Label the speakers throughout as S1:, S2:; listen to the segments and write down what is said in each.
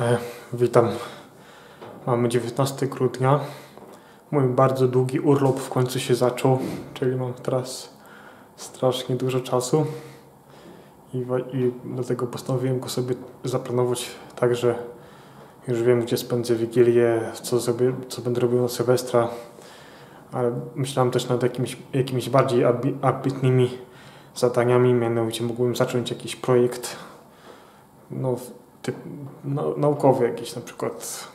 S1: E, witam. Mamy 19 grudnia. Mój bardzo długi urlop w końcu się zaczął, czyli mam teraz strasznie dużo czasu. I, I dlatego postanowiłem go sobie zaplanować tak, że już wiem, gdzie spędzę Wigilię, co, zrobię, co będę robił na Sylwestra. Ale myślałem też nad jakimiś, jakimiś bardziej ambi- ambitnymi zadaniami, mianowicie mógłbym zacząć jakiś projekt no, naukowy jakiś, na przykład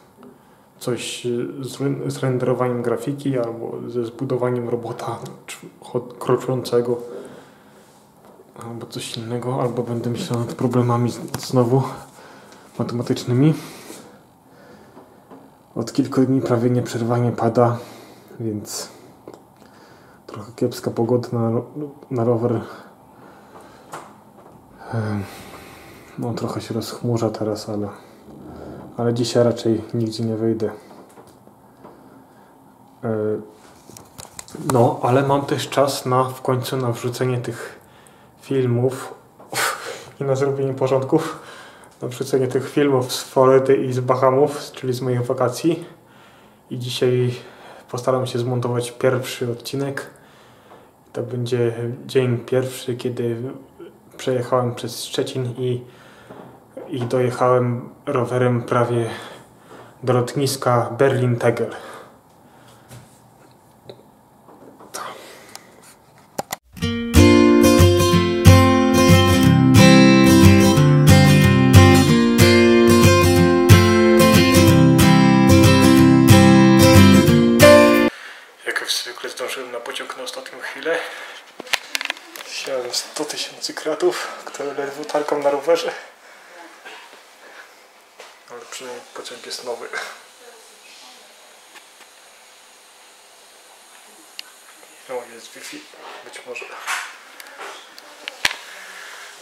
S1: coś z, ren- z renderowaniem grafiki albo ze zbudowaniem robota kroczącego albo coś innego, albo będę myślał nad problemami znowu matematycznymi. Od kilku dni prawie nieprzerwanie pada, więc trochę kiepska pogoda na, na rower. Em, No trochę się rozchmurza teraz, ale, ale dzisiaj raczej nigdzie nie wyjdę. E, No, ale mam też czas na w końcu na wrzucenie tych filmów i na zrobienie porządków. Na wrzucenie tych filmów z Florydy i z Bahamów, czyli z moich wakacji. I dzisiaj postaram się zmontować pierwszy odcinek. To będzie dzień pierwszy, kiedy przejechałem przez Szczecin i i dojechałem rowerem prawie do lotniska Berlin-Tegel. Zdążyłem na pociąg na ostatnią chwilę. Wsiadłem 100 tysięcy kratów, które ledwo targam na rowerze. Przynajmniej pociąg jest nowy. O, jest Wi-Fi. Być może.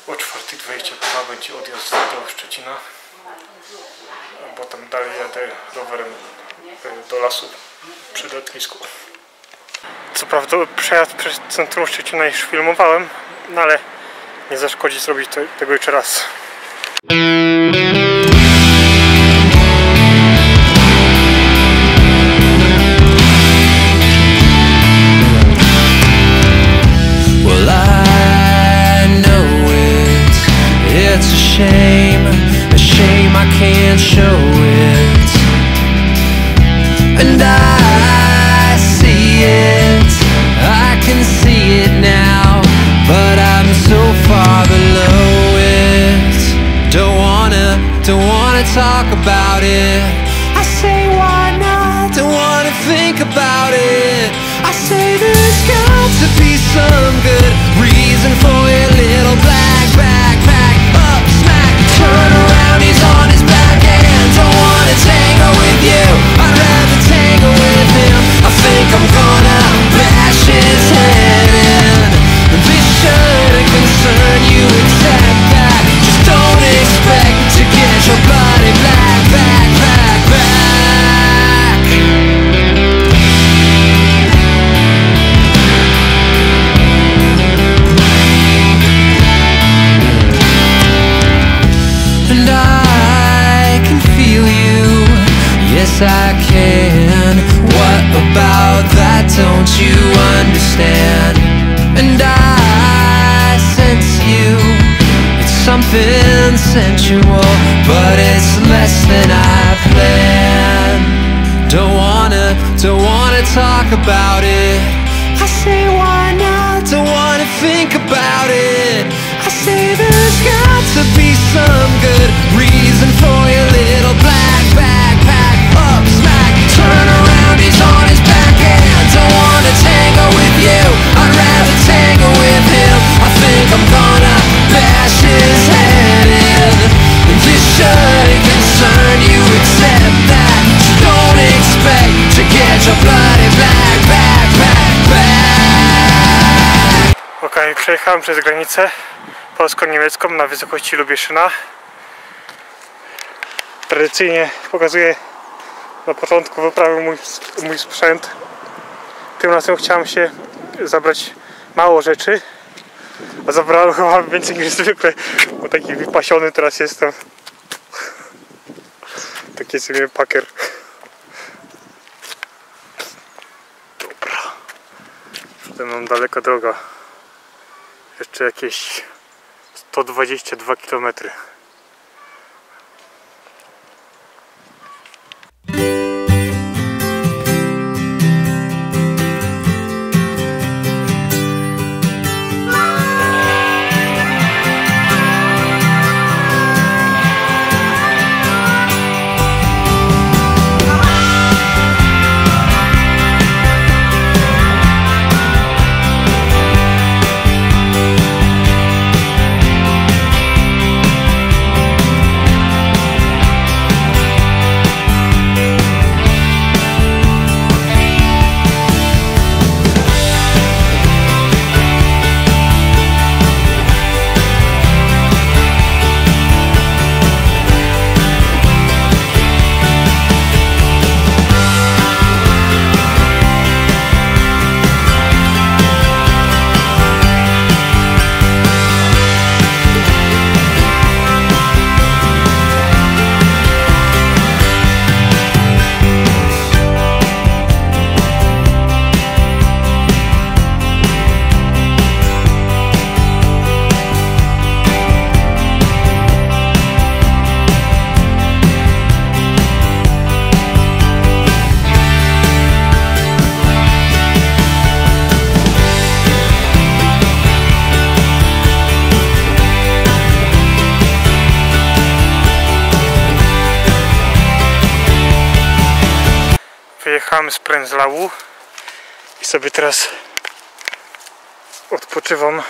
S1: O 4.22 będzie odjazd do Szczecina. A potem dalej jadę rowerem y, do lasu przy lotnisku. Co prawda przejazd przez centrum Szczecina już filmowałem, no ale nie zaszkodzi zrobić tego jeszcze raz.
S2: Show it. And I see it, I can see it now, but I'm so far below it. Don't wanna, don't wanna talk about it. But it's less than I planned. Don't wanna, don't wanna talk about it. I say why not? Don't wanna think about it. I say there's got to be some good reason for your
S1: przejechałem przez granicę polsko-niemiecką na wysokości Lubieszyna. Tradycyjnie pokazuję na początku wyprawy mój, mój sprzęt. Tym razem chciałem się zabrać mało rzeczy, a zabrałem chyba więcej niż zwykle, bo taki wypasiony teraz jestem. Taki sobie pakier. Dobra. Przede mną daleka droga. Jeszcze jakieś 122 km. Wyjechałem z Pręzlału i sobie teraz odpoczywam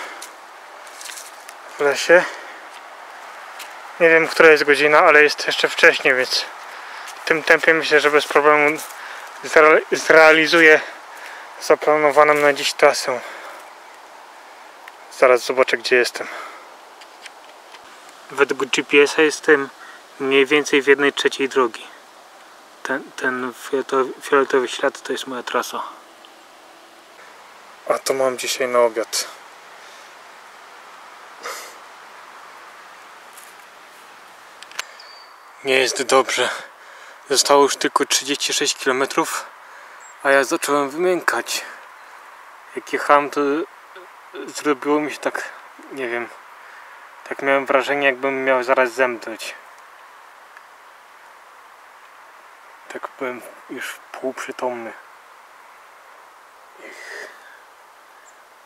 S1: w lesie. Nie wiem, która jest godzina, ale jest jeszcze wcześnie, więc w tym tempie myślę, że bez problemu zre- zrealizuję zaplanowaną na dziś trasę. Zaraz zobaczę, gdzie jestem. Według GPS-a jestem mniej więcej w jednej trzeciej drogi. Ten, ten fioletowy, fioletowy ślad to jest moja trasa. A to mam dzisiaj na obiad. Nie jest dobrze. Zostało już tylko 36 km, a ja zacząłem wymiękać. Jak jechałem, to zrobiło mi się tak, nie wiem, tak miałem wrażenie, jakbym miał zaraz zemdleć. Tak byłem już półprzytomny.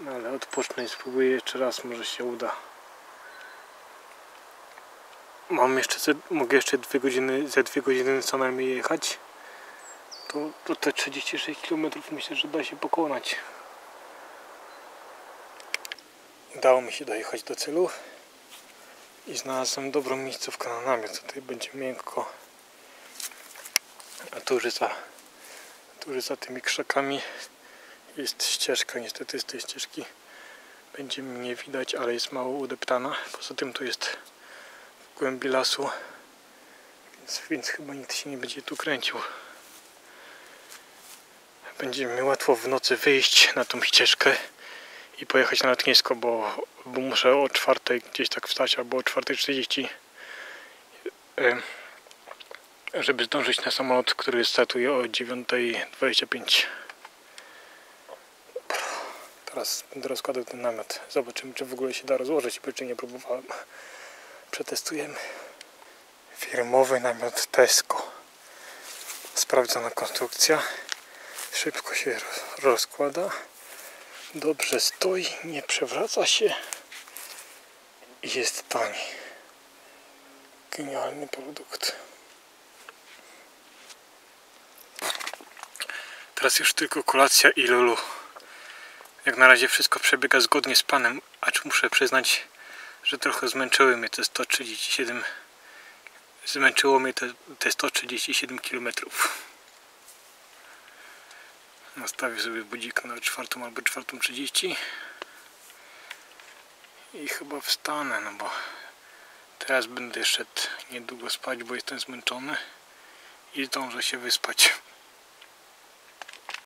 S1: No ale odpocznę i spróbuję jeszcze raz, może się uda. Mam jeszcze, ze, mogę jeszcze dwie godziny, za dwie godziny co najmniej jechać. To, to te 36 km myślę, że da się pokonać. Udało mi się dojechać do celu i znalazłem dobrą miejscówkę na namiot. Tutaj będzie miękko. A tuż za, tuż za tymi krzakami jest ścieżka. Niestety z tej ścieżki będzie mnie widać, ale jest mało udeptana. Poza tym tu jest w głębi lasu, więc, więc chyba nikt się nie będzie tu kręcił. Będzie mi łatwo w nocy wyjść na tą ścieżkę i pojechać na lotnisko, bo, bo muszę o czwartej gdzieś tak wstać albo o 4.30 Ym, żeby zdążyć na samolot, który startuje o 9.25. Teraz będę rozkładał ten namiot. Zobaczymy, czy w ogóle się da rozłożyć, jeszcze nie próbowałem. Przetestujemy. Firmowy namiot Tesco. Sprawdzona konstrukcja. Szybko się roz- rozkłada. Dobrze stoi, nie przewraca się. I jest tani. Genialny produkt. Teraz już tylko kolacja i lulu. Jak na razie wszystko przebiega zgodnie z planem, acz muszę przyznać, że trochę zmęczyły mnie te 137 zmęczyło mnie te, te 137 km. Nastawię sobie budzik na 4 albo 4.30 i chyba wstanę, no bo teraz będę szedł niedługo spać, bo jestem zmęczony i zdążę się wyspać.